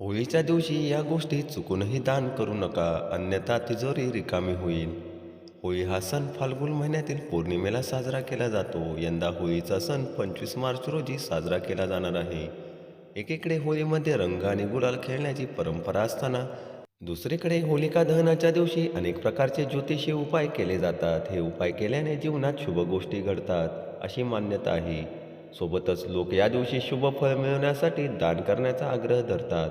होळीच्या दिवशी या गोष्टी चुकूनही दान करू नका अन्यथा तिजोरी रिकामी होईल. होळी हा सण फाल्गुन महिन्यातील पौर्णिमेला साजरा केला जातो. यंदा होळीचा सण पंचवीस मार्च रोजी साजरा केला जाणार आहे. एकीकडे होळीमध्ये रंग आणि गुलाल खेळण्याची परंपरा असताना दुसरीकडे होलिका दहनाच्या दिवशी अनेक प्रकारचे ज्योतिषी उपाय केले जातात. हे उपाय केल्याने जीवनात शुभ गोष्टी घडतात अशी मान्यता आहे. सोबतच लोक या दिवशी शुभ फळ मिळवण्यासाठी दान करण्याचा आग्रह धरतात.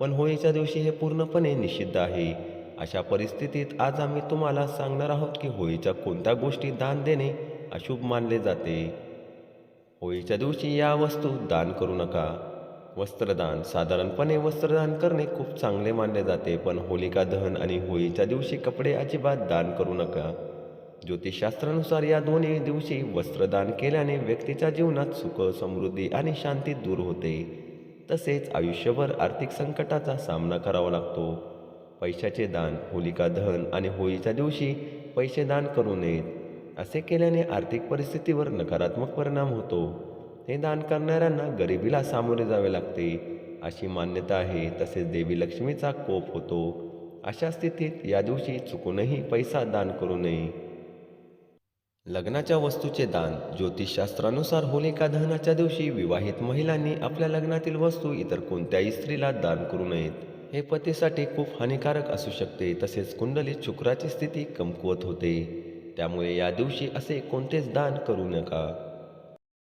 पण होळीच्या दिवशी हे पूर्णपणे निषिद्ध आहे. अशा परिस्थितीत आज आम्ही तुम्हाला सांगणार आहोत की होळीच्या कोणत्या गोष्टी दान देणे अशुभ मानले जाते. होळीच्या दिवशी या वस्तू दान करू नका. वस्त्रदान साधारणपणे वस्त्रदान करणे खूप चांगले मानले जाते पण होलिका दहन आणि होळीच्या दिवशी कपडे अजिबात दान करू नका. ज्योतिषशास्त्रानुसार या दोन्ही दिवशी वस्त्रदान केल्याने व्यक्तीच्या जीवनात सुख समृद्धी आणि शांती दूर होते. तसेच आयुष्यभर आर्थिक संकटाचा सामना करावा लागतो. पैशाचे दान होलिका दहन आणि होळीच्या दिवशी पैसे दान करू नयेत. असे केल्याने आर्थिक परिस्थितीवर नकारात्मक परिणाम होतो. हे दान करणाऱ्यांना गरिबीला सामोरे जावे लागते. अशी मान्यता आहे तसेच देवी लक्ष्मीचा कोप होतो. अशा स्थितीत या दिवशी चुकूनही पैसा दान करू नये. लग्नाच्या वस्तूचे दान ज्योतिषशास्त्रानुसार होलिका दहनाच्या दिवशी विवाहित महिलांनी आपल्या लग्नातील वस्तू इतर कोणत्याही स्त्रीला दान करू नयेत. हे पतीसाठी खूप हानिकारक असू शकते. तसेच कुंडलीत शुक्राची स्थिती कमकुवत होते. त्यामुळे या दिवशी असे कोणतेच दान करू नका.